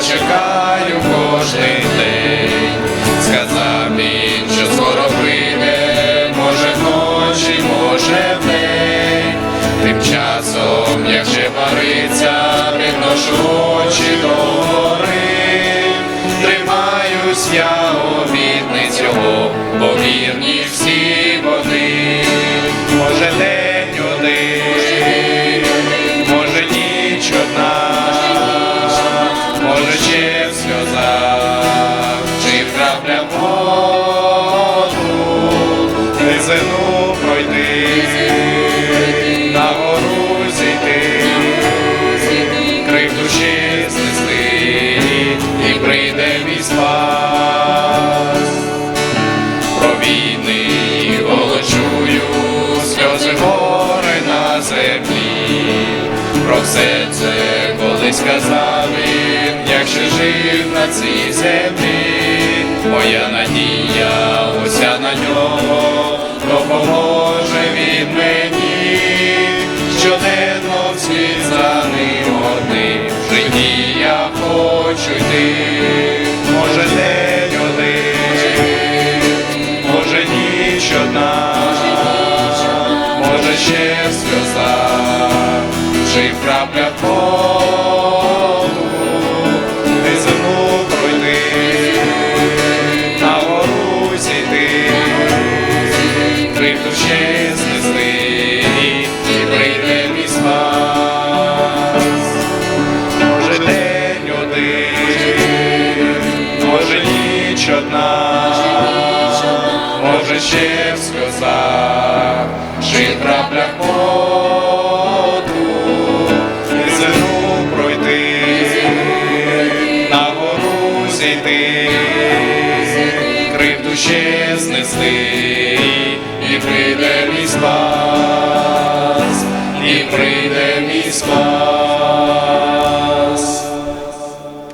чекаю кожний день. Сказав він, що скоро прийде, може вночі, може вдень. Тим часом, як ще париться, підношу очі до гори. Тримаюсь я обітниць його, бо вірні низину пройти, на гору зійти, крик душі знести, і прийде мій спас. Про війни і голочую, сльози гори на землі. Про все це колись казав він, ще жив на цій землі. Моя надія, уся на нього, допоможе він мені, щоденно вслід за ним одним в житті я хочу йти, може день один, може ніч одна, може ще в крик душі і прийде мій спас. День один, може ніч одна, може ще в сльозах, чи в краплях воду, низину пройти, на гору зійти, крив душі знести,